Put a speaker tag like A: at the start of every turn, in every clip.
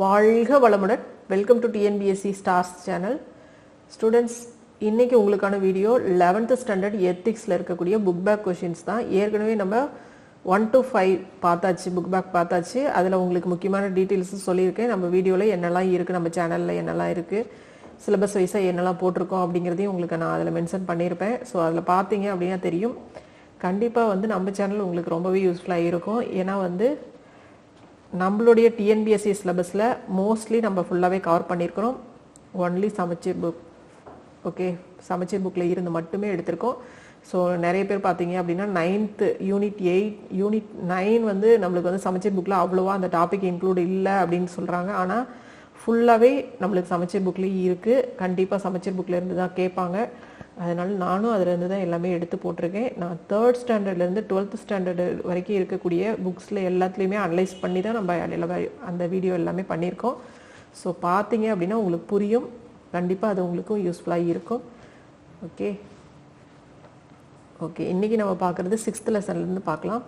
A: வாழ்க வளமுடன். Welcome to TNPSC stars channel students இன்றைக்கி உங்களுக்கான வீடியோ 11th ஸ்டாண்டர்ட் எத்திக்ஸில் இருக்கக்கூடிய புக் பேக் கொஷின்ஸ் தான். ஏற்கனவே நம்ம ஒன் டு ஃபைவ் பார்த்தாச்சு புக் பேக் பார்த்தாச்சு. அதில் உங்களுக்கு முக்கியமான டீட்டெயில்ஸ் சொல்லியிருக்கேன். நம்ம வீடியோவில் என்னெல்லாம் இருக்குது நம்ம சேனலில் என்னெல்லாம் இருக்குது சிலபஸ் வைஸாக என்னெல்லாம் போட்டிருக்கோம் அப்படிங்கிறதையும் உங்களுக்கு நான் அதில் மென்ஷன் பண்ணியிருப்பேன். ஸோ அதில் பார்த்தீங்க அப்படின்னா தெரியும். கண்டிப்பாக வந்து நம்ம சேனல் உங்களுக்கு ரொம்பவே யூஸ்ஃபுல்லாக இருக்கும். ஏன்னா வந்து நம்மளுடைய டிஎன்பிஎஸ்சி சிலபஸில் மோஸ்ட்லி நம்ம ஃபுல்லாகவே கவர் பண்ணியிருக்கிறோம் ஒன்லி சமச்சீர் புக் ஓகே சமச்சீர் புக்கில் இருந்து மட்டுமே எடுத்திருக்கோம். ஸோ நிறைய பேர் பார்த்தீங்க அப்படின்னா ninth unit eight unit nine வந்து நம்மளுக்கு வந்து சமச்சீர் புக்கில் அவ்வளோவா அந்த டாபிக் இன்க்ளூட் இல்லை அப்படின்னு சொல்கிறாங்க ஆனால் ஃபுல்லாகவே நம்மளுக்கு சமச்சீர் புக்லேயும் இருக்குது கண்டிப்பாக சமச்சீர் புக்கில் இருந்து தான் கேட்பாங்க. அதனால் நானும் அதுலேருந்து தான் எல்லாமே எடுத்து போட்டிருக்கேன். நான் தேர்ட் ஸ்டாண்டர்ட்லேருந்து டுவெல்த் ஸ்டாண்டர்டு வரைக்கும் இருக்கக்கூடிய புக்ஸில் எல்லாத்துலேயுமே அனலைஸ் பண்ணி தான் நம்ம எல்லாமே அந்த வீடியோ எல்லாமே பண்ணியிருக்கோம். ஸோ பார்த்தீங்க அப்படின்னா உங்களுக்கு புரியும். கண்டிப்பாக அது உங்களுக்கும் யூஸ்ஃபுல்லாக இருக்கும். ஓகே ஓகே இன்றைக்கி நம்ம பார்க்குறது சிக்ஸ்த் லெசன்லேருந்து பார்க்கலாம்.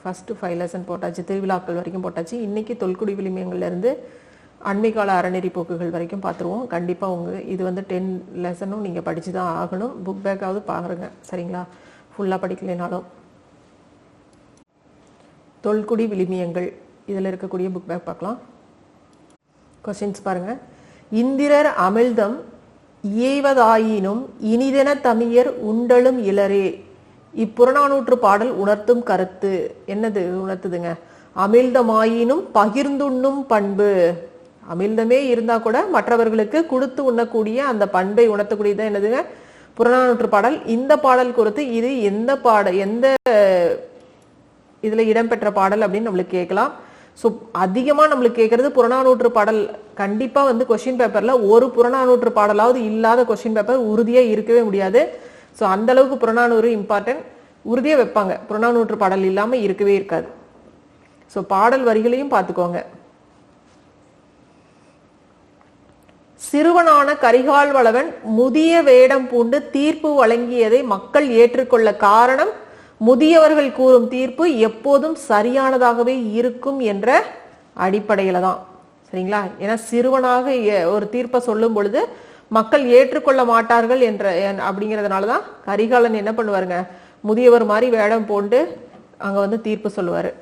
A: ஃபஸ்ட்டு ஃபைவ் லெசன் போட்டாச்சு. திருவிழாக்கள் வரைக்கும் போட்டாச்சு. இன்றைக்கி தொல்குடி விளிமியங்கள்லேருந்து அண்மைக்கால அறநெறி போக்குகள் வரைக்கும் பார்த்துருவோம். கண்டிப்பாக உங்கள் இது வந்து டென் லெசனும் நீங்கள் படித்து தான் ஆகணும். புக் பேக்காவது பாருங்க. சரிங்களா? ஃபுல்லாக படிக்கலைனாலும். தொல்குடி விளிமியங்கள் இதில் இருக்கக்கூடிய புக் பேக் பார்க்கலாம். கொஸ்டின்ஸ் பாருங்க. இந்திரர் அமிழ்தம் இயைவதாயினும் இனிதென தமியர் உண்டலும் இளரே. இப்புறநானூற்று பாடல் உணர்த்தும் கருத்து. என்னது உணர்த்துதுங்க? அமிழ்தமாயினும் பகிர்ந்துண்ணும் பண்பு. அமிழ்தமே இருந்தா கூட மற்றவர்களுக்கு கொடுத்து உண்ணக்கூடிய அந்த பண்பை உணர்த்தக்கூடியதான் என்னதுங்க? புறநானூற்று பாடல். இந்த பாடல் குறித்து இது எந்த பாட எந்த இதுல இடம்பெற்ற பாடல் அப்படின்னு நம்மளுக்கு கேட்கலாம். ஸோ அதிகமாக நம்மளுக்கு கேட்கறது புறநானூற்று பாடல். கண்டிப்பாக வந்து கொஷின் பேப்பரில் ஒரு புறநானூற்று பாடலாவது இல்லாத கொஷின் பேப்பர் உறுதியாக இருக்கவே முடியாது. ஸோ அந்த அளவுக்கு புறநானூறு இம்பார்ட்டன்ட் உறுதியாக வைப்பாங்க. புறநானூற்று பாடல் இல்லாமல் இருக்கவே இருக்காது. ஸோ பாடல் வரிகளையும் பார்த்துக்கோங்க. சிறுவனான கரிகால் வளவன் முதிய வேடம் பூண்டு தீர்ப்பு வழங்கியதை மக்கள் ஏற்றுக்கொள்ள காரணம் முதியவர்கள் கூறும் தீர்ப்பு எப்போதும் சரியானதாகவே இருக்கும் என்ற அடிப்படையில தான். சரிங்களா? ஏன்னா சிறுவனாக ஒரு தீர்ப்பை சொல்லும் பொழுது மக்கள் ஏற்றுக்கொள்ள மாட்டார்கள் என்ற என்- அப்படிங்கிறதுனால தான் கரிகாலன் என்ன பண்ணுவாருங்க? முதியவர் மாதிரி வேடம் போண்டு அங்க வந்து தீர்ப்பு சொல்லுவாரு.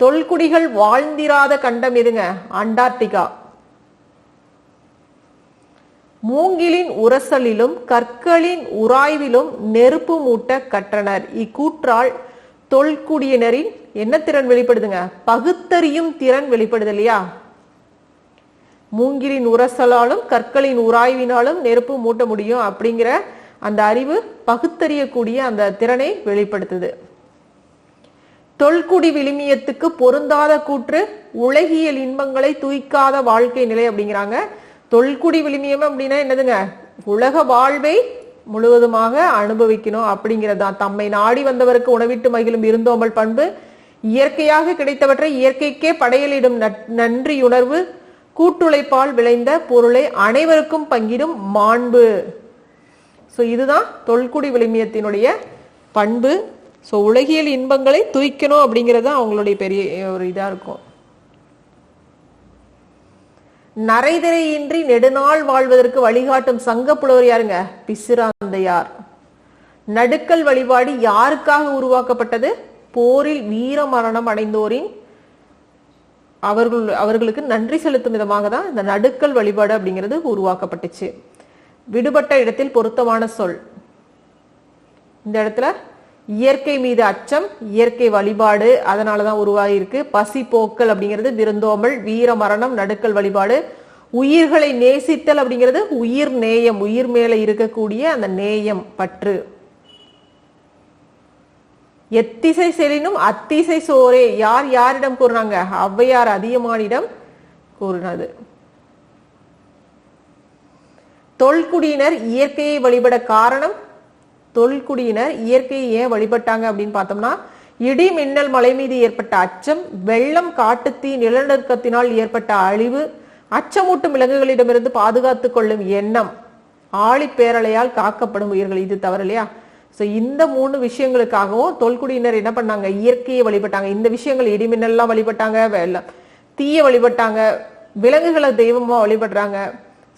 A: தொல்குடிகள் வாழ்ந்திராத கண்டம் எதுங்க? அண்டார்டிகா. மூங்கிலின் உரசலிலும் கற்களின் உராய்விலும் நெருப்பு மூட்ட கற்றனர். இக்கூற்றால் தொல்குடியினரின் என்ன திறன் வெளிப்படுதுங்க? பகுத்தறியும் திறன் வெளிப்படுது இல்லையா? மூங்கிலின் உரசலாலும் கற்களின் உராய்வினாலும் நெருப்பு மூட்ட முடியும் அப்படிங்கிற அந்த அறிவு பகுத்தறியக்கூடிய அந்த திறனை வெளிப்படுத்துது. தொல்குடி விளிமியத்துக்கு பொருந்தாத கூற்று உலகியல் இன்பங்களை தூய்க்காத வாழ்க்கை நிலை அப்படிங்கிறாங்க. தொல்குடி விழுமியம் அப்படின்னா என்னதுங்க? உலக வாழ்வை முழுவதுமாக அனுபவிக்கணும் அப்படிங்கிறதுதான் தம்மை நாடி வந்தவருக்கு உணவிட்டு மகிழும் இருந்தோமல் பண்பு இயற்கையாக கிடைத்தவற்றை இயற்கைக்கே படையலிடும் நன்றியுணர்வு கூட்டுழைப்பால் விளைந்த பொருளை அனைவருக்கும் பங்கிடும் மாண்பு. ஸோ இதுதான் தொல்குடி விளிமியத்தினுடைய பண்பு. ஸோ உலகியல் இன்பங்களை தூய்க்கணும் அப்படிங்கிறது தான் அவங்களுடைய பெரிய ஒரு இதாக இருக்கும். நரைதிரையின்றி நெடுநாள் வாழ்வதற்கு வழிகாட்டும் சங்க புலவர் யாருங்க? பிசுராந்தையார். நடுக்கல் வழிபாடு யாருக்காக உருவாக்கப்பட்டது? போரில் வீர மரணம் அடைந்தோரின் அவர்கள் அவர்களுக்கு நன்றி செலுத்தும் விதமாக தான் இந்த நடுக்கல் வழிபாடு அப்படிங்கிறது உருவாக்கப்பட்டுச்சு. விடுபட்ட இடத்தில் பொருத்தமான சொல். இந்த இடத்துல இயற்கை மீது அச்சம் இயற்கை வழிபாடு அதனால தான் உருவாகியிருக்கு. பசி போக்கல் அப்படிங்கிறது விருந்தோமல் வீர மரணம் நடுக்கல் வழிபாடு. உயிர்களை நேசித்தல் அப்படிங்கிறது உயிர் நேயம் உயிர் மேல இருக்கக்கூடிய அந்த நேயம் பற்று. எத்திசை செலினும் அத்திசை சோரே. யார் யாரிடம் கூறினாங்க? ஔவையார் அதிகமானிடம் கூறினது. தொல்குடியினர் இயற்கையை வழிபட காரணம் தொல்குடியினர் இயற்கையை ஏன் வழிபட்டாங்க அப்படின்னு பார்த்தோம்னா இடி மின்னல் மலை மீது ஏற்பட்ட அச்சம் வெள்ளம் காட்டுத்தீ நிலநடுக்கத்தினால் ஏற்பட்ட அழிவு அச்சமூட்டும் விலங்குகளிடமிருந்து பாதுகாத்துக் கொள்ளும் எண்ணம் ஆழிப்பேரலையால் காக்கப்படும் உயிர்கள். இது தவறு இல்லையா? ஸோ இந்த மூணு விஷயங்களுக்காகவும் தொல்குடியினர் என்ன பண்ணாங்க? இயற்கையை வழிபட்டாங்க. இந்த விஷயங்கள் இடிமின்னல்லாம் வழிபட்டாங்க வெள்ளம் தீய வழிபட்டாங்க விலங்குகளை தெய்வமாக வழிபடுறாங்க.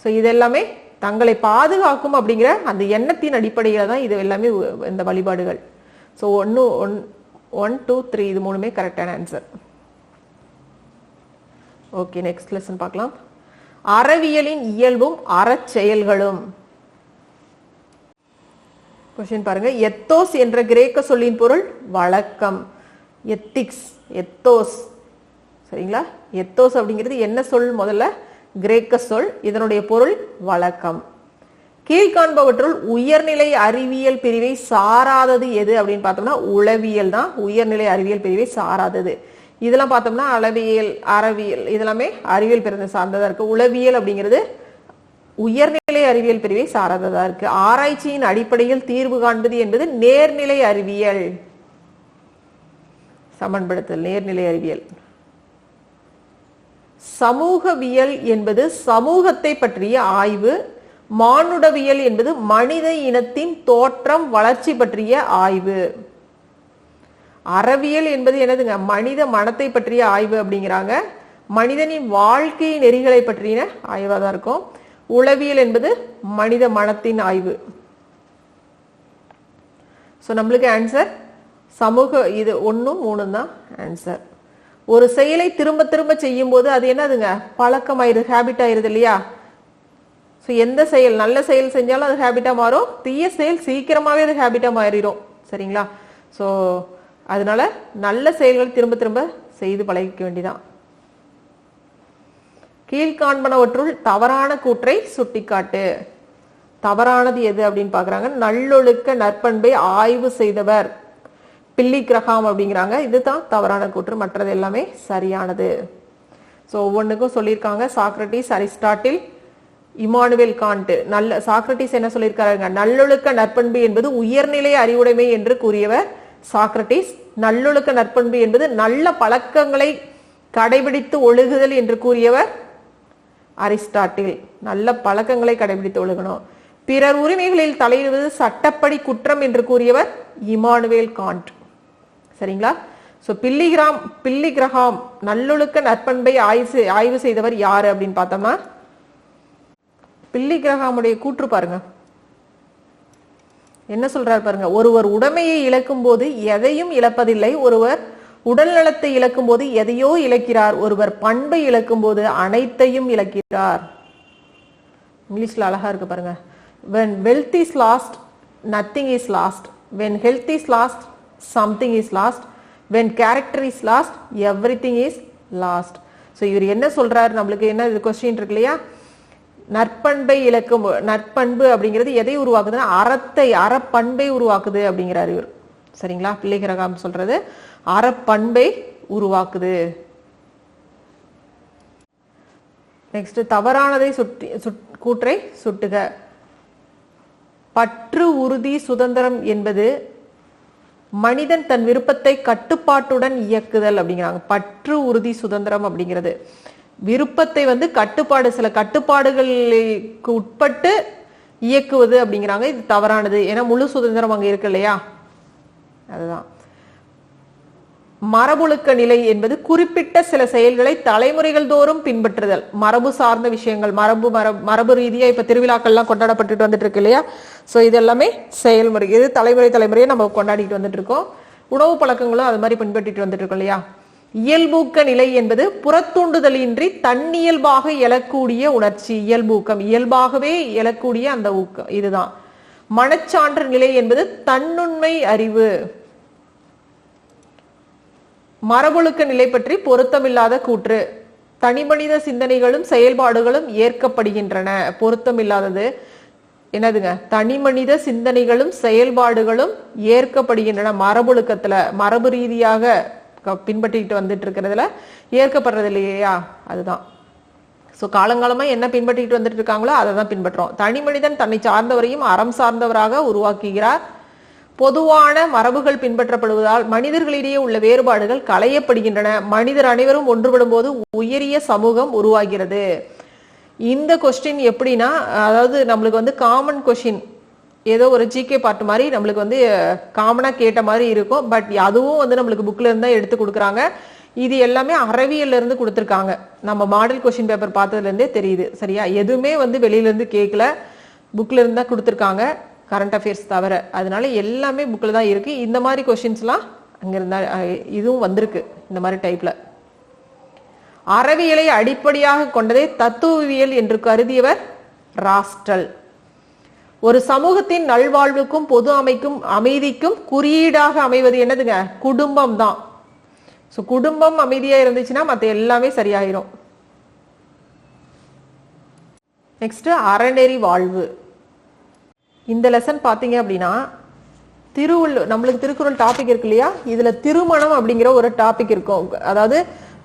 A: ஸோ இதெல்லாமே தங்களை பாதுகாக்கும் அப்படிங்கிற அந்த எண்ணத்தின் அடிப்படையில் தான் இது எல்லாமே இந்த வழிபாடுகள். ஸோ ஒன்று ஒன் ஒன் டூ த்ரீ இது மூணுமே கரெக்டான ஆன்சர் ஓகே நெக்ஸ்ட் லெசன் பார்க்கலாம். அறவியலின் இயல்பும் அறச்செயல்களும் கொஸ்டின் பாருங்க. எத்தோஸ் என்ற கிரேக்க சொல்லின் பொருள் வழக்கம். Ethics ethos. சரிங்களா? எத்தோஸ் அப்படிங்கிறது என்ன சொல் முதல்ல? கிரேக்க சொல் இதனுடைய பொருள் வழக்கம். கீழ்காண்பவற்றுள் உயர்நிலை அறிவியல் பிரிவை சாராதது எது அப்படின்னு பார்த்தோம்னா உளவியல் தான். உயர்நிலை அறிவியல் பிரிவை சாராதது. இதெல்லாம் பார்த்தோம்னா அளவியல் அறவியல் இதெல்லாமே அறிவியல் பிரிவு சார்ந்ததா இருக்கு. உளவியல் அப்படிங்கிறது உயர்நிலை அறிவியல் பிரிவை சாராததா இருக்கு. ஆராய்ச்சியின் அடிப்படையில் தீர்வு காண்பது என்பது நேர்நிலை அறிவியல். சமன்படுத்தல் நேர்நிலை அறிவியல். சமூகவியல் என்பது சமூகத்தை பற்றிய ஆய்வு மானுடவியல் என்பது மனித இனத்தின் தோற்றம் வளர்ச்சி பற்றிய ஆய்வு. அறவியல் என்பது என்னதுங்க? மனித மனத்தை பற்றிய ஆய்வு அப்படிங்கிறாங்க. மனிதனின் வாழ்க்கை நெறிகளை பற்றின ஆய்வாக தான் இருக்கும். உளவியல் என்பது மனித மனத்தின் ஆய்வு. ஸோ நம்மளுக்கு ஆன்சர் சமூக இது ஒன்றும் மூணு தான் ஆன்சர் ஒரு செயலை திரும்ப திரும்ப செய்யும்போது அது என்னதுங்க? பழக்கமாயிருது ஹேபிட் ஆயிருது இல்லையா? ஸோ எந்த செயல் நல்ல செயல் செஞ்சாலும் அது ஹேபிட்டாக மாறும். தீய செயல் சீக்கிரமாகவே அது ஹேபிட்டாக மாறிடும் சரிங்களா? ஸோ அதனால நல்ல செயல்கள் திரும்ப திரும்ப செய்து பழகிக்க வேண்டியதான் கீழ்காண்பனவற்றுள் தவறான கூற்றை சுட்டிக்காட்டு. தவறானது எது அப்படின்னு பார்க்குறாங்க. நல்லொழுக்க நற்பண்பை ஆய்வு செய்தவர். பில்லி கிரகாம் அப்படிங்கிறாங்க. இதுதான் தவறான கூற்று. மற்றது எல்லாமே சரியானது. ஸோ ஒவ்வொன்றுக்கும் சொல்லியிருக்காங்க. சாக்ரட்டிஸ் அரிஸ்டாட்டில் இமானுவேல் காண்ட் நல்ல சாக்ரட்டிஸ் என்ன சொல்லியிருக்காருங்க? நல்லொழுக்க நற்பண்பு என்பது உயர்நிலை அறிவுடைமை என்று கூறியவர் சாக்ரட்டிஸ். நல்லொழுக்க நற்பண்பு என்பது நல்ல பழக்கங்களை கடைபிடித்து ஒழுகுதல் என்று கூறியவர் அரிஸ்டாட்டில். நல்ல பழக்கங்களை கடைபிடித்து ஒழுகணும். பிறர் உரிமைகளில் தலையிடுவது சட்டப்படி குற்றம் என்று கூறியவர் இமானுவேல் காண்ட் சரிங்களா? So Billy Graham Billy Graham நல்லொழுக்க நற்பண்பை ஆய்வு ஆய்வு செய்தவர் யாரு அப்படின்னு பார்த்தோம்னா பில்லிகிரகாமுடைய கூற்று பாருங்க. என்ன சொல்றாரு பாருங்க? ஒருவர் உடமையை இழக்கும் போது எதையும் இழப்பதில்லை. ஒருவர் உடல் நலத்தை இழக்கும் போது எதையோ இழக்கிறார். ஒருவர் பண்பை இழக்கும் போது அனைத்தையும் இழக்கிறார். இங்கிலீஷ்ல அழகா இருக்கு பாருங்க. When wealth is lost nothing is lost when health is lost something is lost when character is lost everything is lost so இவர் என்ன சொல்றாரு? நம்மளுக்கு என்ன இது கொஸ்டின் இருக்கு இல்லையா? நற்பண்பை இழக்கும் நற்பண்பு அப்படிங்கிறது எதை உருவாக்குதுன்னா அறத்தை அறப்பண்பை உருவாக்குது அப்படிங்கிறாரு இவர். சரிங்களா? பிள்ளைகிரகம் சொல்றது அறப்பண்பை உருவாக்குது. நெக்ஸ்ட் தவறானதை சுட்டி சுட் கூற்றை சுட்டுக. பற்று உறுதி சுதந்திரம் என்பது மனிதன் தன் விருப்பத்தை கட்டுப்பாட்டுடன் இயக்குதல் அப்படிங்கிறாங்க. பற்று உறுதி சுதந்திரம் அப்படிங்கிறது. விருப்பத்தை வந்து கட்டுப்பாடு சில கட்டுப்பாடுகளுக்கு உட்பட்டு இயக்குவது அப்படிங்கிறாங்க. இது தவறானது. ஏன்னா முழு சுதந்திரம் அங்கே இருக்கு இல்லையா? அதுதான். மரபொழுக்க நிலை என்பது குறிப்பிட்ட சில செயல்களை தலைமுறைகள் தோறும் பின்பற்றுதல். மரபு சார்ந்த விஷயங்கள் மரபு மரபு மரபு ரீதியா இப்ப திருவிழாக்கள்லாம் கொண்டாடப்பட்டுட்டு வந்துட்டு இருக்கு இல்லையா? சோ இது எல்லாமே செயல்முறை இது தலைமுறை தலைமுறையை நம்ம கொண்டாடிட்டு வந்துட்டு இருக்கோம் உணவு பழக்கங்களும் அது மாதிரி பின்பற்றிட்டு வந்துட்டு இருக்கோம் இல்லையா? இயல்பூக்க நிலை என்பது புறத்தூண்டுதலின்றி தன்னியல்பாக எழக்கூடிய உணர்ச்சி இயல்பூக்கம் இயல்பாகவே எழக்கூடிய அந்த ஊக்கம் இதுதான். மனச்சான்று நிலை என்பது தன்னுண்மை அறிவு. மரபொழுக்க நிலை பற்றி பொருத்தமில்லாத கூற்று. தனிமனித சிந்தனைகளும் செயல்பாடுகளும் ஏற்கப்படுகின்றன. பொருத்தமில்லாதது என்னதுங்க? தனிமனித சிந்தனைகளும் செயல்பாடுகளும் ஏற்கப்படுகின்றன மரபொழுக்கத்துல மரபு ரீதியாக பின்பற்றிக்கிட்டு வந்துட்டு இருக்கிறதுல ஏற்கப்படுறது இல்லையா? அதுதான். ஸோ காலங்காலமாக என்ன பின்பற்றிட்டு வந்துட்டு இருக்காங்களோ அதை தான் பின்பற்றுறோம் தனி மனிதன் தன்னை சார்ந்தவரையும் அறம் சார்ந்தவராக உருவாக்குகிறார். பொதுவான மரபுகள் பின்பற்றப்படுவதால் மனிதர்களிடையே உள்ள வேறுபாடுகள் களையப்படுகின்றன. மனிதர் அனைவரும் ஒன்றுபடும் போது உயரிய சமூகம் உருவாகிறது. இந்த கொஸ்டின் எப்படின்னா அதாவது நம்மளுக்கு வந்து காமன் கொஷின் ஏதோ ஒரு ஜிகே பார்ட் மாதிரி நம்மளுக்கு வந்து காமனாக கேட்ட மாதிரி இருக்கும். பட் அதுவும் வந்து நம்மளுக்கு புக்கில் இருந்தால் எடுத்து கொடுக்குறாங்க. இது எல்லாமே அறவியல்ல இருந்து கொடுத்துருக்காங்க. நம்ம மாடல் கொஷின் பேப்பர் பார்த்ததுலேருந்தே தெரியுது. சரியா? எதுவுமே வந்து வெளியிலேருந்து கேட்கல புக்கில் இருந்தா கொடுத்துருக்காங்க. கரண்ட் அஃபேர்ஸ் தவிர அதனால எல்லாமே புக்கில் தான் இருக்குது இந்த மாதிரி கொஷின்ஸ்லாம் அங்கே இருந்தா இதுவும் வந்திருக்கு இந்த மாதிரி டைப்பில் அறவியலை அடிப்படையாக கொண்டதே தத்துவவியல் என்று கருதியவர் ராஸ்டல். ஒரு சமூகத்தின் நல்வாழ்வுக்கும் பொது அமைக்கும் அமைதிக்கும் குறியீடாக அமைவது என்னதுங்க? குடும்பம் தான். ஸோ குடும்பம் அமைதியாக இருந்துச்சுன்னா மற்ற எல்லாமே சரியாயிரும். நெக்ஸ்ட் அறநெறி வாழ்வு. இந்த லெசன் பார்த்தீங்க அப்படின்னா திருவள்ளு நம்மளுக்கு திருக்குறள் டாபிக் இருக்கு இல்லையா? இதுல திருமணம் அப்படிங்கிற ஒரு டாபிக் இருக்கும். அதாவது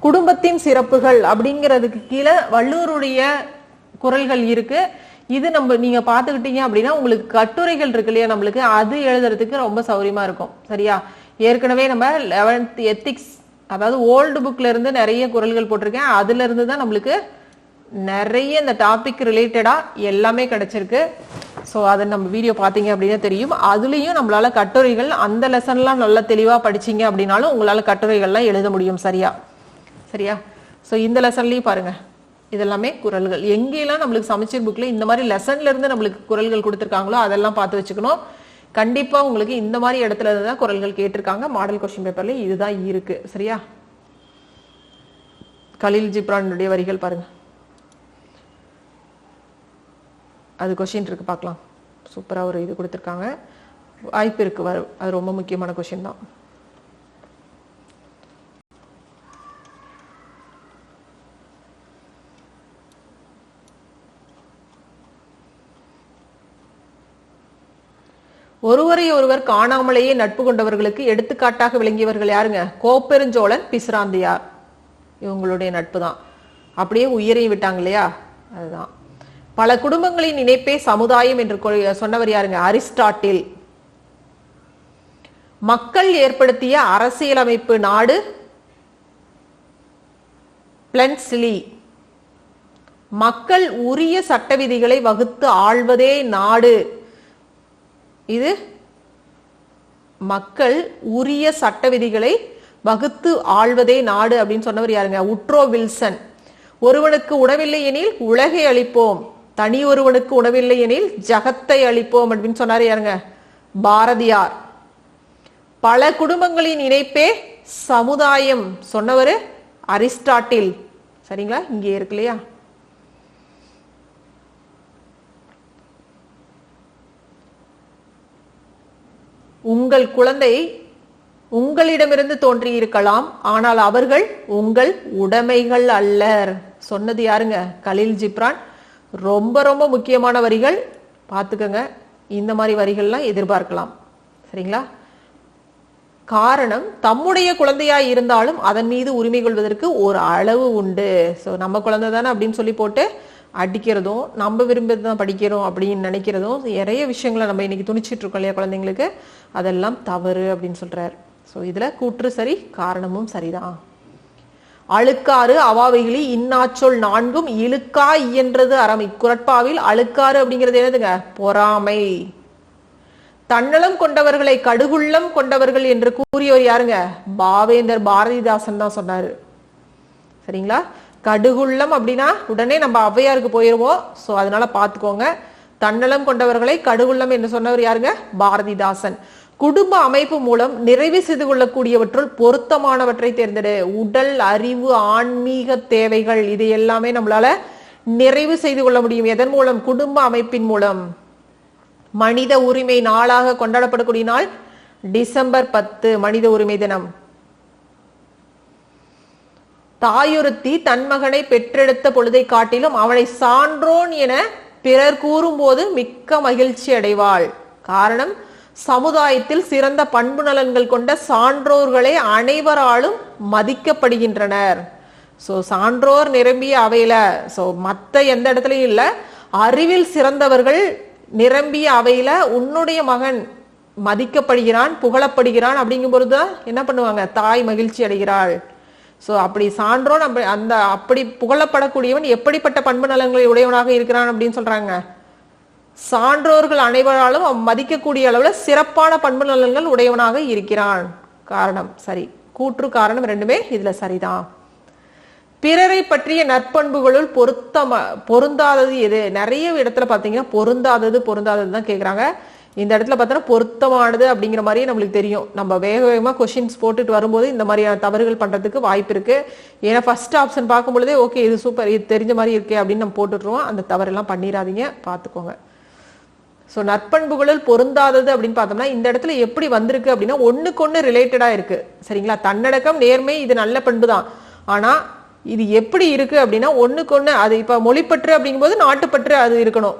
A: குடும்பத்தின் சிறப்புகள் அப்படிங்கிறதுக்கு கீழே வள்ளுவருடைய குரல்கள் இருக்கு. இது நம்ம நீங்க பாத்துக்கிட்டீங்க அப்படின்னா உங்களுக்கு கட்டுரைகள் இருக்கு இல்லையா? நம்மளுக்கு அது எழுதுறதுக்கு ரொம்ப சௌரியமா இருக்கும். சரியா? ஏற்கனவே நம்ம லெவன்த் எத்திக்ஸ் அதாவது ஓல்டு புக்ல இருந்து நிறைய குறள்கள் போட்டிருக்கேன். அதுல இருந்து தான் நம்மளுக்கு நிறைய இந்த டாபிக் ரிலேட்டடா எல்லாமே கிடைச்சிருக்கு. ஸோ அதை நம்ம வீடியோ பார்த்தீங்க அப்படின்னா தெரியும். அதுலேயும் நம்மளால கட்டுரைகள் அந்த லெசன்லாம் நல்லா தெளிவாக படிச்சீங்க அப்படின்னாலும் உங்களால் கட்டுரைகள்லாம் எழுத முடியும் சரியா? சரியா? ஸோ இந்த லெசன்லையும் பாருங்கள் இதெல்லாமே குரல்கள். எங்கெல்லாம் நம்மளுக்கு சமைச்சர் புக்கில் இந்த மாதிரி லெசன்லேருந்து நம்மளுக்கு குரல்கள் கொடுத்துருக்காங்களோ அதெல்லாம் பார்த்து வச்சுக்கணும். கண்டிப்பாக உங்களுக்கு இந்த மாதிரி இடத்துல இருந்து தான் குரல்கள் கேட்டிருக்காங்க. மாடல் கொஸ்டின் பேப்பரில் இதுதான் இருக்குது சரியா? கலீல் ஜிப்ரானுடைய வரிகள் பாருங்கள் அது கொஷின் இருக்கு பார்க்கலாம். சூப்பராக ஒரு இது கொடுத்துருக்காங்க. வாய்ப்பு இருக்கு வர அது ரொம்ப முக்கியமான கொஷின் தான். ஒருவரை ஒருவர் காணாமலேயே நட்பு கொண்டவர்களுக்கு எடுத்துக்காட்டாக விளங்கியவர்கள் யாருங்க? கோப்பெருஞ்சோழன் பிசிராந்தியார். இவங்களுடைய நட்பு தான் அப்படியே உயிரையும் விட்டாங்க இல்லையா? அதுதான். பல குடும்பங்களின் இணைப்பே சமுதாயம் என்று கொ- சொன்னவர் யாருங்க? அரிஸ்டாட்டில். மக்கள் ஏற்படுத்திய அரசியலமைப்பு நாடு பிளன்ஸ்லி மக்கள் உரிய சட்ட விதிகளை வகுத்து ஆள்வதே நாடு. இது மக்கள் உரிய சட்ட விதிகளை வகுத்து ஆள்வதே நாடு அப்படின்னு சொன்னவர் யாருங்க? Woodrow Wilson. ஒருவனுக்கு உணவில்லை எனில் உலகை அளிப்போம் தனி ஒருவனுக்கு உணவில்லை எனில் ஜகத்தை அளிப்போம் அப்படின்னு சொன்னார் யாருங்க? பாரதியார். பல குடும்பங்களின் இணைப்பே சமுதாயம் சொன்னவர் அரிஸ்டாட்டில். சரிங்களா? இங்கே இருக்கு இல்லையா? உங்கள் குழந்தை உங்களிடமிருந்து தோன்றியிருக்கலாம் ஆனால் அவர்கள் உங்கள் உடைமைகள் அல்லர். சொன்னது யாருங்க? கலீல் ஜிப்ரான். ரொம்ப ரொம்ப முக்கியமான வரிகள். பார்த்துக்கங்க. இந்த மாதிரி வரிகள்லாம் எதிர்பார்க்கலாம். சரிங்களா? காரணம் தம்முடைய குழந்தையாக இருந்தாலும் அதன் மீது உரிமை கொள்வதற்கு ஒரு அளவு உண்டு. ஸோ நம்ம குழந்தை தானே அப்படின்னு சொல்லி போட்டு அடிக்கிறதும் நம்ம விரும்பி தான் படிக்கிறோம் அப்படின்னு நினைக்கிறதும் நிறைய விஷயங்களை நம்ம இன்னைக்கு துணிச்சிட்டு இருக்கோம் இல்லையா குழந்தைங்களுக்கு? அதெல்லாம் தவறு அப்படின்னு சொல்றாரு. ஸோ இதில் கூற்று சரி காரணமும் சரிதான். அழுக்காறு அவாவைகளி இன்னாச்சொல் நான்கும் இழுக்கா இயன்றது அறம். இக்குரட்பாவில் அழுக்காறு அப்படிங்கிறது என்னதுங்க? பொறாமை. தன்னலம் கொண்டவர்களை கடுகுள்ளம் கொண்டவர்கள் என்று கூறியவர் யாருங்க? பாவேந்தர் பாரதிதாசன் தான் சொன்னாரு. சரிங்களா? கடுகுள்ளம் அப்படின்னா உடனே நம்ம ஔவையாருக்கு போயிருவோம் ஸோ அதனால பார்த்துக்கோங்க. தன்னலம் கொண்டவர்களை கடுகுள்ளம் என்று சொன்னவர் யாருங்க? பாரதிதாசன். குடும்ப அமைப்பு மூலம் நிறைவு செய்து கொள்ளக்கூடியவற்றுள் பொருத்தமானவற்றை தேர்ந்தெடு. உடல் அறிவு ஆன்மீக தேவைகள் இது எல்லாமே நம்மளால நிறைவு செய்து கொள்ள முடியும். எதன் மூலம்? குடும்ப அமைப்பின் மூலம். மனித உரிமை நாளாக கொண்டாடப்படக்கூடிய நாள் டிசம்பர் பத்து மனித உரிமை தினம். தாயுறுத்தி தன் மகனை பெற்றெடுத்த பொழுதை காட்டிலும் அவனை சான்றோன் என பிறர் கூறும்போது மிக்க மகிழ்ச்சி அடைவாள். காரணம் சமுதாயத்தில் சிறந்த பண்பு நலன்கள் கொண்ட சான்றோர்களே அனைவராலும் மதிக்கப்படுகின்றனர். ஸோ சான்றோர் நிரம்பிய அவையில ஸோ மற்ற எந்த இடத்துலையும் இல்லை அறிவில் சிறந்தவர்கள் நிரம்பிய அவையில உன்னுடைய மகன் மதிக்கப்படுகிறான் புகழப்படுகிறான் அப்படிங்கும் பொழுதுதான் என்ன பண்ணுவாங்க? தாய் மகிழ்ச்சி அடைகிறாள். ஸோ அப்படி சான்றோன் அப்படி அந்த அப்படி புகழப்படக்கூடியவன் எப்படிப்பட்ட பண்பு நலன்களை உடையவனாக இருக்கிறான் அப்படின்னு சொல்றாங்க? சான்றோர்கள் அனைவராலும் அவன் மதிக்கக்கூடிய அளவில் சிறப்பான பண்பு நலன்கள் உடையவனாக இருக்கிறான். காரணம் சரி. கூற்று காரணம் ரெண்டுமே இதுல சரிதான். பிறரை பற்றிய நற்பண்புகளுள் பொருத்தம பொருந்தாதது எது? நிறைய இடத்துல பாத்தீங்கன்னா பொருந்தாதது பொருந்தாதது தான் கேக்குறாங்க. இந்த இடத்துல பார்த்தோன்னா பொருத்தமானது அப்படிங்கிற மாதிரியே நம்மளுக்கு தெரியும். நம்ம வேக வேகமாக கொஷின்ஸ் போட்டுட்டு வரும்போது இந்த மாதிரியான தவறுகள் பண்ணுறதுக்கு வாய்ப்பு இருக்குது ஏன்னா ஃபர்ஸ்ட் ஆப்ஷன் பார்க்கும் பொழுதே ஓகே இது சூப்பர் இது தெரிஞ்ச மாதிரி இருக்கே அப்படின்னு நம்ம போட்டுட்ருவோம் அந்த தவறெல்லாம் பண்ணிடாதீங்க. பார்த்துக்கோங்க ஸோ நற்பண்புகளில் பொருந்தாதது அப்படின்னு பார்த்தோம்னா இந்த இடத்துல எப்படி வந்திருக்கு அப்படின்னா ஒன்றுக்கு ஒன்று ரிலேட்டடாக இருக்கு. சரிங்களா? தன்னடக்கம் நேர்மை இது நல்ல பண்பு தான். ஆனா இது எப்படி இருக்கு அப்படின்னா ஒன்றுக்கு ஒன்று அது இப்போ மொழிப்பற்று அப்படிங்கும்போது நாட்டுப்பற்று அது இருக்கணும்.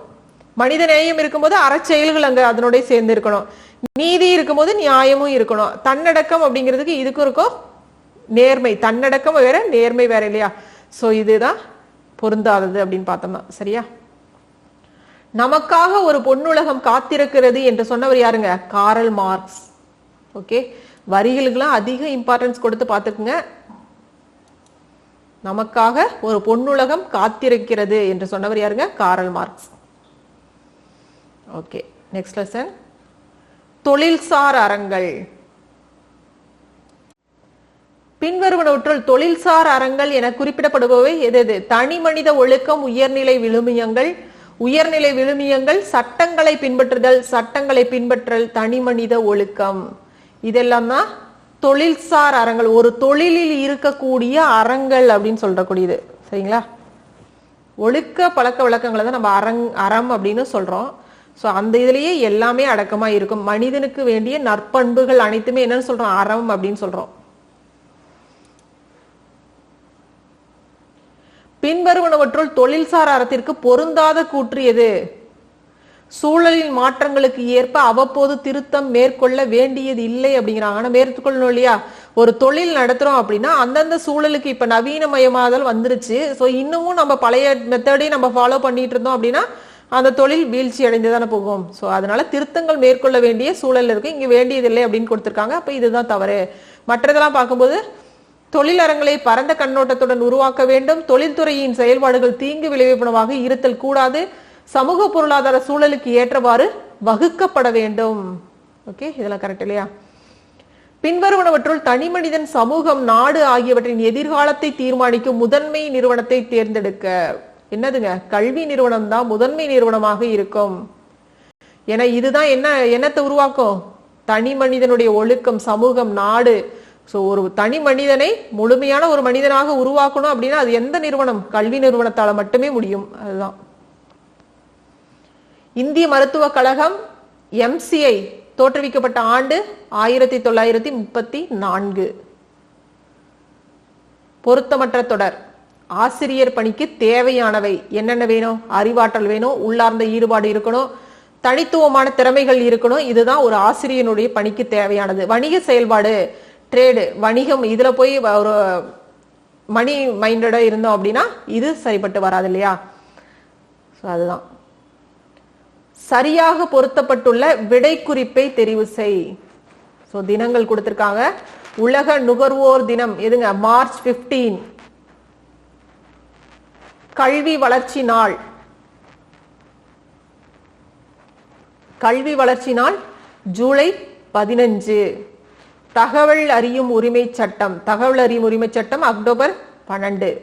A: மனித நேயம் இருக்கும்போது அறச்செயல்கள் அங்கே அதனோட சேர்ந்து இருக்கணும். நீதி இருக்கும்போது நியாயமும் இருக்கணும். தன்னடக்கம் அப்படிங்கிறதுக்கு இதுக்கும் இருக்கும் நேர்மை. தன்னடக்கம் வேற நேர்மை வேற இல்லையா? ஸோ இதுதான் பொருந்தாதது அப்படின்னு பார்த்தோம்னா சரியா? நமக்காக ஒரு பொன்னுலகம் காத்திருக்கிறது என்று சொன்னவர் யாருங்க? Karl Marx. ஓகே வரிகளுக்கெல்லாம் அதிக இம்பார்ட்டன்ஸ் கொடுத்து பார்த்துக்குங்க. நமக்காக ஒரு பொன்னுலகம் காத்திருக்கிறது என்று சொன்னவர் யாருங்க? Karl Marx. Okay next lesson தொழில்சார் அறங்கள். பின்வருவனவற்றுள் தொழில்சார் அறங்கள் என குறிப்பிடப்படுபவை எது எது? தனி மனித ஒழுக்கம் உயர்நிலை விழுமியங்கள் உயர்நிலை விழுமியங்கள் சட்டங்களை பின்பற்றுதல் சட்டங்களை பின்பற்றல் தனி மனித ஒழுக்கம். இதெல்லாம் தான் தொழில்சார் அறங்கள் ஒரு தொழிலில் இருக்கக்கூடிய அறங்கள் அப்படின்னு சொல்றக்கூடியது. சரிங்களா? ஒழுக்க பழக்க வழக்கங்களை தான் நம்ம அறங் அறம் அப்படின்னு சொல்றோம். ஸோ அந்த இதுலேயே எல்லாமே அடக்கமாக இருக்கும். மனிதனுக்கு வேண்டிய நற்பண்புகள் அனைத்துமே என்னன்னு சொல்றோம்? அறம் அப்படின்னு சொல்றோம். பின்வருவனவற்றுள் தொழில்சார் அறத்திற்கு பொருந்தாத கூற்று எது? சூழலின் மாற்றங்களுக்கு ஏற்ப அவ்வப்போது திருத்தம் மேற்கொள்ள வேண்டியது இல்லை அப்படிங்கிறாங்க. ஆனால் மேற்கொள்ளணும் இல்லையா? ஒரு தொழில் நடத்துறோம் அப்படின்னா அந்தந்த சூழலுக்கு இப்ப நவீனமயமாதல் வந்துருச்சு. ஸோ இன்னமும் நம்ம பழைய மெத்தடே நம்ம ஃபாலோ பண்ணிட்டு இருந்தோம் அப்படின்னா அந்த தொழில் வீழ்ச்சி அடைந்து தானே போகும். ஸோ அதனால திருத்தங்கள் மேற்கொள்ள வேண்டிய சூழல் இருக்கு. இங்கே வேண்டியதில்லை அப்படின்னு கொடுத்துருக்காங்க. அப்போ இதுதான் தவறு. மற்றதெல்லாம் பார்க்கும்போது தொழிலரங்களை பரந்த கண்ணோட்டத்துடன் உருவாக்க வேண்டும். தொழில்துறையின் செயல்பாடுகள் தீங்கு விளைவிப்பனவாக இருத்தல் கூடாது. சமூக பொருளாதார சூழலுக்கு ஏற்றவாறு வகுக்கப்பட வேண்டும். ஓகே இதெல்லாம் கரெக்ட் இல்லையா? பின்வருவனவற்றுள் தனி மனிதன் சமூகம் நாடு ஆகியவற்றின் எதிர்காலத்தை தீர்மானிக்கும் முதன்மை நிறுவனத்தை தேர்ந்தெடுக்க. என்னதுங்க? கல்வி நிறுவனம் தான் முதன்மை நிறுவனமாக இருக்கும். ஏன்னா இதுதான் என்ன என்னத்தை உருவாக்கும்? தனி மனிதனுடைய ஒழுக்கம் சமூகம் நாடு. ஸோ ஒரு தனி மனிதனை முழுமையான ஒரு மனிதனாக உருவாக்கணும் அப்படின்னா அது எந்த நிறுவனம்? கல்வி நிறுவனத்தால் மட்டுமே முடியும். அதுதான். இந்திய மருத்துவக் கழகம் எம்சிஐ தோற்றுவிக்கப்பட்ட ஆண்டு ஆயிரத்தி தொள்ளாயிரத்தி முப்பத்தி நான்கு. பொருத்தமற்ற தொடர். ஆசிரியர் பணிக்கு தேவையானவை என்னென்ன வேணும்? அறிவாற்றல் வேணும் உள்ளார்ந்த ஈடுபாடு இருக்கணும் தனித்துவமான திறமைகள் இருக்கணும். இதுதான் ஒரு ஆசிரியனுடைய பணிக்கு தேவையானது. வணிக செயல்பாடு. ட்ரேடு வணிகம் இதில் போய் ஒரு மணி மைண்டடாக இருந்தோம் அப்படின்னா இது சரிப்பட்டு வராது இல்லையா? ஸோ அதுதான். சரியாக பொருத்தப்பட்டுள்ள விடை குறிப்பை தெரிவு செய். ஸோ தினங்கள் கொடுத்துருக்காங்க. உலக நுகர்வோர் தினம் எதுங்க? மார்ச் 15 கல்வி வளர்ச்சி நாள். கல்வி வளர்ச்சி நாள் ஜூலை பதினஞ்சு. தகவல் அறியும் உரிமை சட்டம். தகவல் அறியும் உரிமை சட்டம் அக்டோபர் பன்னெண்டு.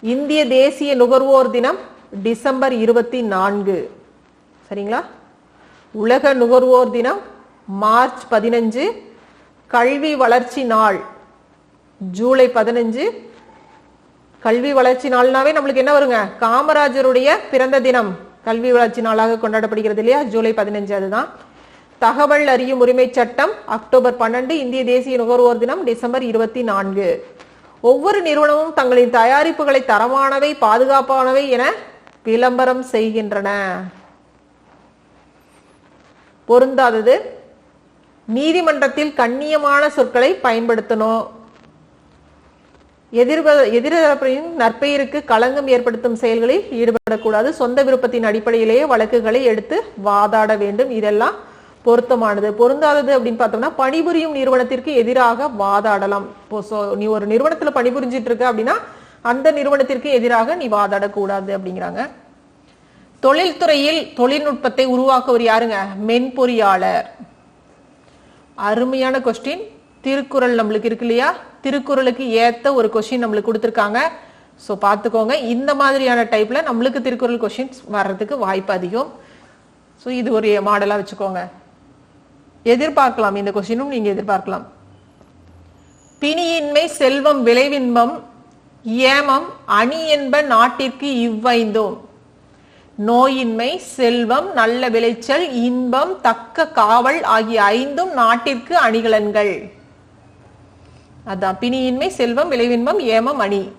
A: இந்திய தேசிய நுகர்வோர் தினம் டிசம்பர் இருபத்தி நான்கு சரிங்களா? உலக நுகர்வோர் தினம் மார்ச் பதினஞ்சு. கல்வி வளர்ச்சி நாள் ஜூலை பதினஞ்சு. கல்வி வளர்ச்சி நாள்னாவே நம்மளுக்கு என்ன வருங்க? காமராஜருடைய பிறந்த தினம். கல்வி வளர்ச்சி நாளாக கொண்டாடப்படுகிறது இல்லையா? ஜூலை பதினஞ்சு அதுதான். தகவல் அறியும் உரிமை சட்டம் அக்டோபர் பன்னெண்டு இந்திய தேசிய நுகர்வோர் தினம் டிசம்பர் இருபத்தி நான்கு. ஒவ்வொரு நிறுவனமும் தங்களின் தயாரிப்புகளை தரமானவை பாதுகாப்பானவை என விளம்பரம் செய்கின்றன. பொருந்தாதது நீதிமன்றத்தில் கண்ணியமான சொற்களை பயன்படுத்தணும். எதிர்ப எதிர்தரப்பின் நற்பெயருக்கு களங்கம் ஏற்படுத்தும் செயல்களில் ஈடுபடக்கூடாது. சொந்த விருப்பத்தின் அடிப்படையிலேயே வழக்குகளை எடுத்து வாதாட வேண்டும். இதெல்லாம் பொருத்தமானது. பொருந்தாதது அப்படின்னு பார்த்தோம்னா பணிபுரியும் நிறுவனத்திற்கு எதிராக வாதாடலாம். இப்போ நீ ஒரு நிறுவனத்துல பணிபுரிஞ்சிட்டு இருக்க அப்படின்னா அந்த நிறுவனத்திற்கு எதிராக நீ வாதாடக்கூடாது அப்படிங்கிறாங்க. தொழில்துறையில் தொழில்நுட்பத்தை உருவாக்குவர் யாருங்க? மென்பொறியாளர். அருமையான கொஸ்டின் திருக்குறள் நம்மளுக்கு இருக்கு இல்லையா? திருக்குறளுக்கு ஏத்த ஒரு கொஸ்டின் நம்மளுக்கு கொடுத்துருக்காங்க. ஸோ பார்த்துக்கோங்க. இந்த மாதிரியான டைப்ல நம்மளுக்கு திருக்குறள் கொஸ்டின்ஸ் வர்றதுக்கு வாய்ப்பு அதிகம். ஸோ இது ஒரு மாடலாக வச்சுக்கோங்க. எதிர்பார்க்கலாம். இந்த கொஸ்டினும் நீங்க எதிர்பார்க்கலாம். பிணியின்மை செல்வம் விளைவின்பம் ஏமம் அணி என்ப நாட்டிற்கு இவ்வைந்தோம். நோயின்மை செல்வம் நல்ல விளைச்சல் இன்பம் தக்க காவல் ஆகிய ஐந்தும் நாட்டிற்கு அணிகலன்கள். அதான். பிணியின்மை செல்வம் விளைவின்பம் ஏமம் அணி.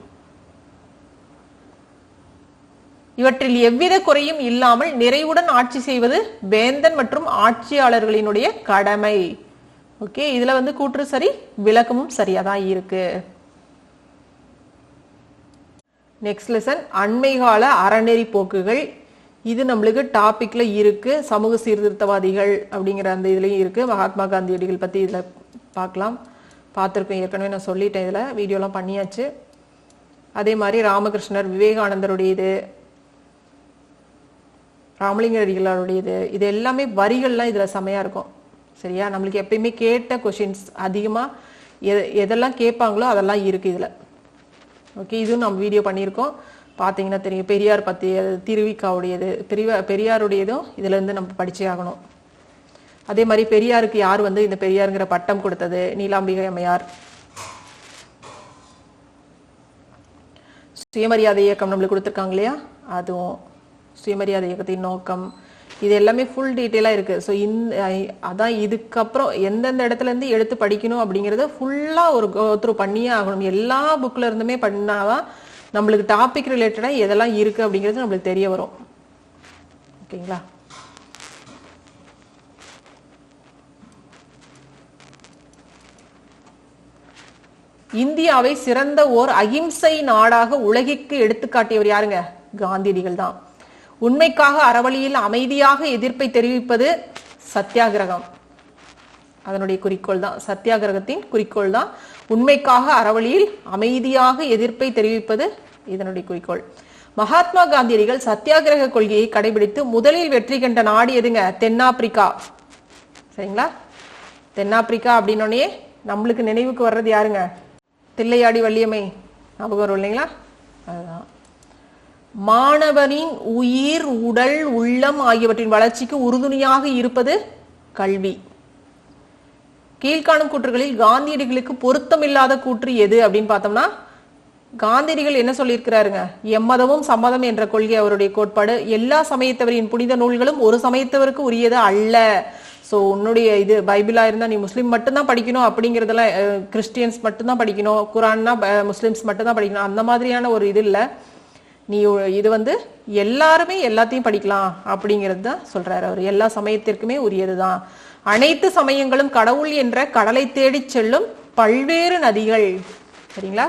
A: இவற்றில் எவ்வித குறையும் இல்லாமல் நிறைவுடன் ஆட்சி செய்வது வேந்தன் மற்றும் ஆட்சியாளர்களினுடைய கடமை. ஓகே இதுல வந்து கூற்று சரி விளக்கமும் சரியா தான் இருக்கு. நெக்ஸ்ட் லெசன் அண்மை கால அறநெறி போக்குகள். இது நம்மளுக்கு டாபிக்ல இருக்கு சமூக சீர்திருத்தவாதிகள் அப்படிங்கிற அந்த இதுலயும் இருக்கு. மகாத்மா காந்தியடிகள் பத்தி இதுல பார்க்கலாம். பார்த்துருக்கோம் ஏற்கனவே நான் சொல்லிட்டேன் இதுல வீடியோலாம் பண்ணியாச்சு. அதே மாதிரி ராமகிருஷ்ணர் விவேகானந்தருடைய இது ராமலிங்க அடிகளாருடையது இது எல்லாமே வரிகள்லாம் இதில் செமையாக இருக்கும். சரியா? நம்மளுக்கு எப்பயுமே கேட்ட கொஷின்ஸ் அதிகமாக எ- எதெல்லாம் கேட்பாங்களோ அதெல்லாம் இருக்குது இதில். ஓகே இதுவும் நம்ம வீடியோ பண்ணியிருக்கோம். பார்த்தீங்கன்னா தெரியும். பெரியார் பற்றி திருவிக்காவுடையது. பெரிய பெரியாருடையதும் இதுலேருந்து நம்ம படித்தே ஆகணும். அதே மாதிரி பெரியாருக்கு யார் வந்து இந்த பெரியாருங்கிற பட்டம் கொடுத்தது? நீலாம்பிகை அம்மையார். சுயமரியாதை இயக்கம் நம்மளுக்கு கொடுத்துருக்காங்க இல்லையா? அதுவும் சுயமரியாதை இயக்கத்தின் நோக்கம் இது எல்லாமே ஃபுல் டீட்டெயிலாக இருக்குது ஸோ இந் அதான் இதுக்கப்புறம் எந்தெந்த இடத்துல இருந்து எடுத்து படிக்கணும் அப்படிங்கிறத ஃபுல்லாக ஒரு த்ரூ பண்ணியே ஆகணும். எல்லா புக்கில் இருந்துமே பண்ணாதான் நம்மளுக்கு டாபிக் ரிலேட்டடாக எதெல்லாம் இருக்குது அப்படிங்கிறது நம்மளுக்கு தெரிய வரும். ஓகேங்களா? இந்தியாவை சிறந்த ஓர் அகிம்சை நாடாக உலகிற்கு எடுத்துக்காட்டியவர் யாருங்க? காந்தியடிகள் தான். உண்மைக்காக அறவழியில் அமைதியாக எதிர்ப்பை தெரிவிப்பது சத்தியாகிரகம். அதனுடைய குறிக்கோள் தான். சத்தியாகிரகத்தின் குறிக்கோள் தான். உண்மைக்காக அறவழியில் அமைதியாக எதிர்ப்பை தெரிவிப்பது இதனுடைய குறிக்கோள். மகாத்மா காந்தியடிகள் சத்தியாகிரக கொள்கையை கடைபிடித்து முதலில் வெற்றி கண்ட நாடு எதுங்க? தென்னாப்பிரிக்கா. சரிங்களா? தென்னாப்பிரிக்கா அப்படின்னோடனே நம்மளுக்கு நினைவுக்கு வர்றது யாருங்க? தில்லையாடி வள்ளியம்மை ஞாபகம் வரும் இல்லைங்களா? அதுதான். மாணவனின் உயிர் உடல் உள்ளம் ஆகியவற்றின் வளர்ச்சிக்கு உறுதுணையாக இருப்பது கல்வி. கீழ்காணும் கூற்றுகளில் காந்தியடிகளுக்கு பொருத்தமில்லாத கூற்று எது அப்படின்னு பார்த்தோம்னா காந்தியடிகள் என்ன சொல்லியிருக்கிறாருங்க? எம்மதமும் சம்மதம் என்ற கொள்கை அவருடைய கோட்பாடு. எல்லா சமயத்தவரின் புனித நூல்களும் ஒரு சமயத்தவருக்கு உரியது அல்ல. ஸோ உன்னுடைய இது பைபிளா இருந்தா நீ முஸ்லீம் மட்டும்தான் படிக்கணும் அப்படிங்கிறதெல்லாம் கிறிஸ்டியன்ஸ் மட்டும்தான் படிக்கணும் குரான்னா முஸ்லீம்ஸ் முஸ்லிம்ஸ் மட்டும்தான் படிக்கணும். அந்த மாதிரியான ஒரு இது இல்லை. நீ இது வந்து எல்லாருமே எல்லாத்தையும் படிக்கலாம் அப்படிங்கிறது தான் சொல்றாரு அவர். எல்லா சமயத்திற்குமே உரியது தான் அனைத்து சமயங்களும் கடவுள் என்ற கடலை தேடி செல்லும் பல்வேறு நதிகள். சரிங்களா?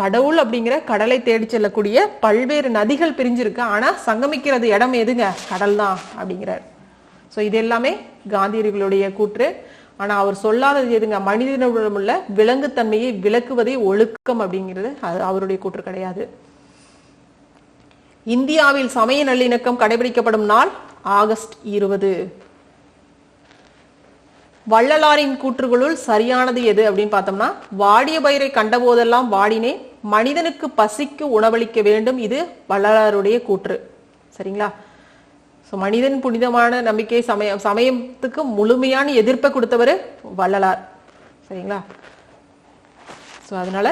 A: கடவுள் அப்படிங்கிற கடலை தேடி செல்லக்கூடிய பல்வேறு நதிகள் பிரிஞ்சிருக்கு. ஆனால் சங்கமிக்கிறது இடம் எதுங்க? கடல் தான் அப்படிங்கிறார். ஸோ இது எல்லாமே காந்தியர்களுடைய கூற்று. ஆனால் அவர் சொல்லாதது எதுங்க? மனிதனுடன் உள்ள விலங்குத்தன்மையை விளக்குவதே ஒழுக்கம் அப்படிங்கிறது அது அவருடைய கூற்று கிடையாது. இந்தியாவில் சமய நல்லிணக்கம் கடைபிடிக்கப்படும் நாள் ஆகஸ்ட் இருபது. வள்ளலாரின் கூற்றுகளுள் சரியானது எது அப்படின்னு பார்த்தோம்னா வாடிய பயிரை கண்டபோதெல்லாம் வாடினே மனிதனுக்கு பசிக்கு உணவளிக்க வேண்டும் இது வள்ளலாருடைய கூற்று. சரிங்களா? ஸோ மனிதன் புனிதமான நம்பிக்கை சமய சமயத்துக்கு முழுமையான எதிர்ப்பை கொடுத்தவர் வள்ளலார். சரிங்களா? ஸோ அதனால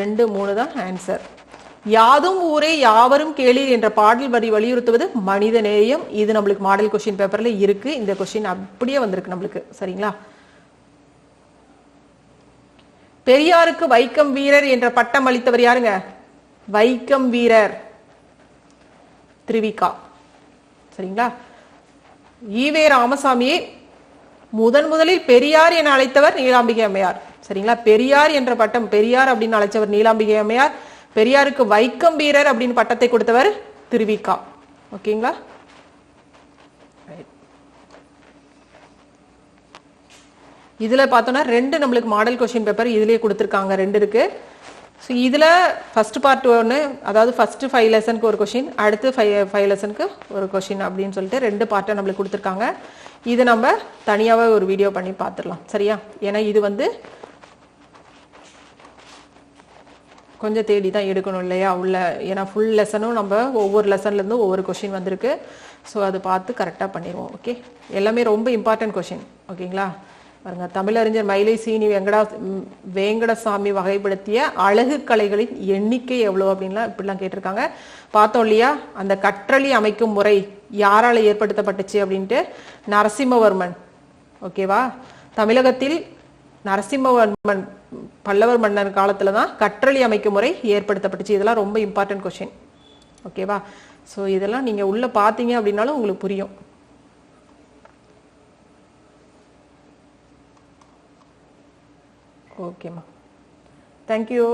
A: ரெண்டு மூணு தான் ஆன்சர் யாதும் ஊரே யாவரும் கேளீர் என்ற பாடல் வரி வலியுறுத்துவது மனித நேயம். இது நம்மளுக்கு மாடல் கொஸ்டின் பேப்பர்ல இருக்கு. இந்த கொஸ்டின் அப்படியே வந்திருக்கு நம்மளுக்கு. சரிங்களா? பெரியாருக்கு வைக்கம் வீரர் என்ற பட்டம் அளித்தவர் யாருங்க? வைக்கம் வீரர். திருவிகா சரிங்களா? ஈவே ராமசாமியை முதன் முதலில் பெரியார் என அழைத்தவர் நீலாம்பிகை அம்மையார். சரிங்களா? பெரியார் என்ற பட்டம் பெரியார் அப்படின்னு அழைச்சவர் நீலாம்பிகை அம்மையார். பெரியாருக்கு வைக்கம் வீரர் அப்படின்னு பட்டத்தை கொடுத்தவர் திருவிகா ஓகேங்களா? இதுல பார்த்தோம்னா ரெண்டு நம்மளுக்கு மாடல் கொஸ்டின் பேப்பர் இதுலயே கொடுத்துருக்காங்க ரெண்டு இருக்கு. ஸோ இதில் ஃபஸ்ட் பார்ட் ஒன்று அதாவது ஃபஸ்ட்டு ஃபைவ் லெசனுக்கு ஒரு கொஷின் அடுத்து ஃபைவ் ஃபைவ் லெசனுக்கு ஒரு கொஷின் அப்படின்னு சொல்லிட்டு ரெண்டு பார்ட்டை நம்மளுக்கு கொடுத்துருக்காங்க. இது நம்ம தனியாகவே ஒரு வீடியோ பண்ணி பார்த்துடலாம். சரியா? ஏன்னா இது வந்து கொஞ்சம் தேடி தான் எடுக்கணும் இல்லையா? உள்ள ஏன்னா ஃபுல் லெசனும் நம்ம ஒவ்வொரு லெசன்லேருந்து ஒவ்வொரு கொஷின் வந்திருக்கு. ஸோ அது பார்த்து கரெக்டாக பண்ணிடுவோம் ஓகே எல்லாமே ரொம்ப இம்பார்ட்டன்ட் கொஷின் ஓகேங்களா? பாருங்க தமிழறிஞர் மயிலை சீனி வெங்கடா வேங்கடசாமி வகைப்படுத்திய அழகு கலைகளின் எண்ணிக்கை எவ்வளோ அப்படின்லாம் இப்படிலாம் கேட்டிருக்காங்க. பார்த்தோம் இல்லையா? அந்த கற்றளி அமைக்கும் முறை யாரால ஏற்படுத்தப்பட்டுச்சு அப்படின்ட்டு? நரசிம்மவர்மன் ஓகேவா? தமிழகத்தில் நரசிம்மவர்மன் பல்லவர் மன்னர் காலத்துல தான் கற்றளி அமைக்கும் முறை ஏற்படுத்தப்பட்டுச்சு. இதெல்லாம் ரொம்ப இம்பார்ட்டன்ட் கொஷின் ஓகேவா ஸோ இதெல்லாம் நீங்க உள்ள பார்த்தீங்க அப்படின்னாலும் உங்களுக்கு புரியும். ஓகேம்மா தேங்க்யூ